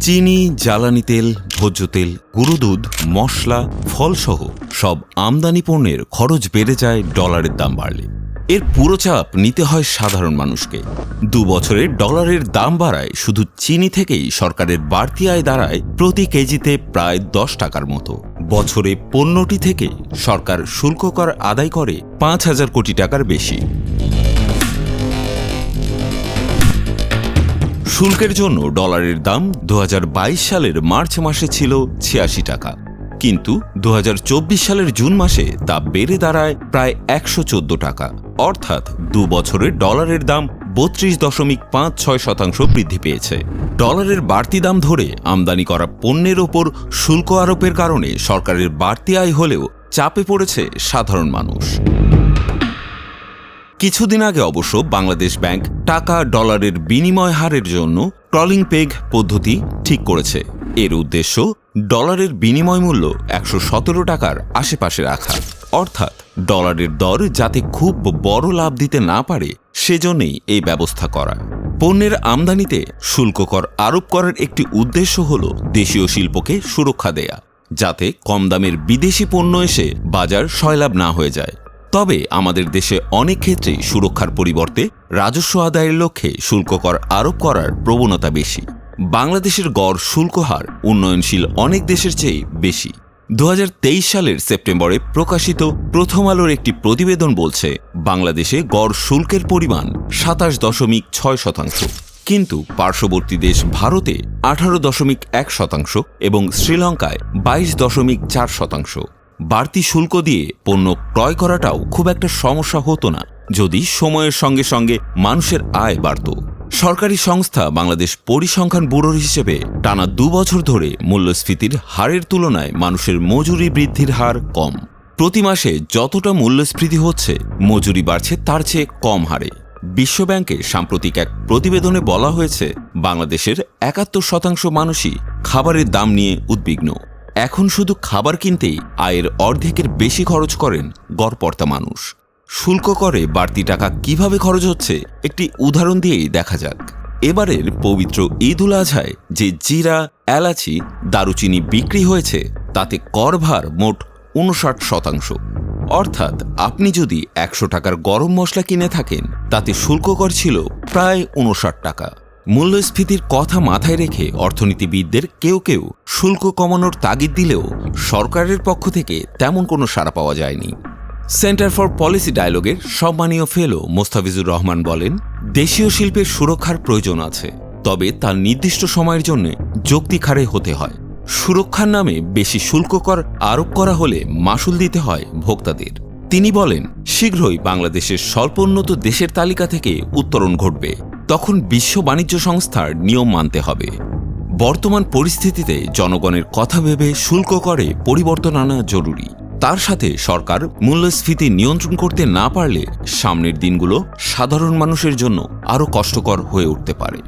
চিনি, জ্বালানি তেল, ভোজ্য তেল, গুঁড়ো দুধ, মশলা, ফলসহ সব আমদানি পণ্যের খরচ বেড়ে যায় ডলারের দাম বাড়লে। এর পুরো চাপ নিতে হয় সাধারণ মানুষকে। দু বছরে ডলারের দাম বাড়ায় শুধু চিনি থেকেই সরকারের বাড়তি আয় দাঁড়ায় প্রতি কেজিতে প্রায় দশ টাকার মতো। বছরে পণ্যটি থেকে সরকার শুল্ক কর আদায় করে পাঁচ হাজার কোটি টাকার বেশি। শুল্কের জন্য ডলারের দাম দুহাজার বাইশ সালের মার্চ মাসে ছিল ছিয়াশি টাকা। কিন্তু দু হাজার চব্বিশ সালের জুন মাসে তা বেড়ে দাঁড়ায় প্রায় একশো চোদ্দ টাকা। অর্থাৎ দু বছরে ডলারের দাম বত্রিশ দশমিক পাঁচ ছয় শতাংশ বৃদ্ধি পেয়েছে। ডলারের বাড়তি দাম ধরে আমদানি করা পণ্যের ওপর শুল্ক আরোপের কারণে সরকারের বাড়তি আয় হলেও চাপে পড়েছে সাধারণ মানুষ। কিছুদিন আগে অবশ্য বাংলাদেশ ব্যাংক টাকা ডলারের বিনিময় হারের জন্য ক্রলিং পেগ পদ্ধতি ঠিক করেছে। এর উদ্দেশ্য ডলারের বিনিময় মূল্য একশো সতেরো টাকার আশেপাশে রাখা। অর্থাৎ ডলারের দর যাতে খুব বড় লাভ দিতে না পারে, সেজন্যই এই ব্যবস্থা করা। পণ্যের আমদানিতে শুল্ক কর আরোপ করার একটি উদ্দেশ্য হল দেশীয় শিল্পকে সুরক্ষা দেয়া, যাতে কম দামের বিদেশি পণ্য এসে বাজার সয়লাভ না হয়ে যায়। তবে আমাদের দেশে অনেক ক্ষেত্রেই সুরক্ষার পরিবর্তে রাজস্ব আদায়ের লক্ষ্যে শুল্ক কর আরোপ করার প্রবণতা বেশি। বাংলাদেশের গড় শুল্ক হার উন্নয়নশীল অনেক দেশের চেয়ে বেশি। দু হাজার তেইশ সালের সেপ্টেম্বরে প্রকাশিত প্রথম আলোর একটি প্রতিবেদন বলছে, বাংলাদেশে গড় শুল্কের পরিমাণ সাতাশ দশমিক ছয় শতাংশ। কিন্তু পার্শ্ববর্তী দেশ ভারতে আঠারো দশমিক এক শতাংশ এবং শ্রীলঙ্কায় বাইশ দশমিক চার শতাংশ। বাড়তি শুল্ক দিয়ে পণ্য ক্রয় করাটাও খুব একটা সমস্যা হতো না, যদি সময়ের সঙ্গে সঙ্গে মানুষের আয় বাড়ত। সরকারি সংস্থা বাংলাদেশ পরিসংখ্যান ব্যুরোর হিসেবে টানা দু বছর ধরে মূল্যস্ফীতির হারের তুলনায় মানুষের মজুরি বৃদ্ধির হার কম। প্রতি মাসে যতটা মূল্যস্ফীতি হচ্ছে, মজুরি বাড়ছে তার চেয়ে কম হারে। বিশ্বব্যাংকে সাম্প্রতিক এক প্রতিবেদনে বলা হয়েছে, বাংলাদেশের একাত্তর শতাংশ মানুষই খাবারের দাম নিয়ে উদ্বিগ্ন। এখন শুধু খাবার কিনতেই আয়ের অর্ধেকের বেশি খরচ করেন গড়পর্তা মানুষ। শুল্ক করে বাড়তি টাকা কীভাবে খরচ হচ্ছে, একটি উদাহরণ দিয়েই দেখা যাক। এবারের পবিত্র ঈদ আজহায় যে জিরা, এলাচি, দারুচিনি বিক্রি হয়েছে, তাতে করভার মোট উনষাট শতাংশ। অর্থাৎ আপনি যদি একশো টাকার গরম মশলা কিনে থাকেন, তাতে শুল্ক কর ছিল প্রায় উনষাট টাকা। মূল্যস্ফীতির কথা মাথায় রেখে অর্থনীতিবিদদের কেউ কেউ শুল্ক কমানোর তাগিদ দিলেও সরকারের পক্ষ থেকে তেমন কোনো সাড়া পাওয়া যায়নি। সেন্টার ফর পলিসি ডায়ালগের সম্মানীয় ফেলো মোস্তাফিজুর রহমান বলেন, দেশীয় শিল্পের সুরক্ষার প্রয়োজন আছে, তবে তার নির্দিষ্ট সময়ের জন্য যৌক্তিক হতে হয়। সুরক্ষার নামে বেশি শুল্ক কর আরোপ করা হলে মাসুল দিতে হয় ভোক্তাদের। তিনি বলেন, শীঘ্রই বাংলাদেশের স্বল্পোন্নত দেশের তালিকা থেকে উত্তরণ ঘটবে। তখন বিশ্ব বাণিজ্য সংস্থার নিয়ম মানতে হবে। বর্তমান পরিস্থিতিতে জনগণের কথা ভেবে শুল্ক করে পরিবর্তন আনা জরুরি। তার সাথে সরকার মূল্যস্ফীতি নিয়ন্ত্রণ করতে না পারলে সামনের দিনগুলো সাধারণ মানুষের জন্য আরও কষ্টকর হয়ে উঠতে পারে।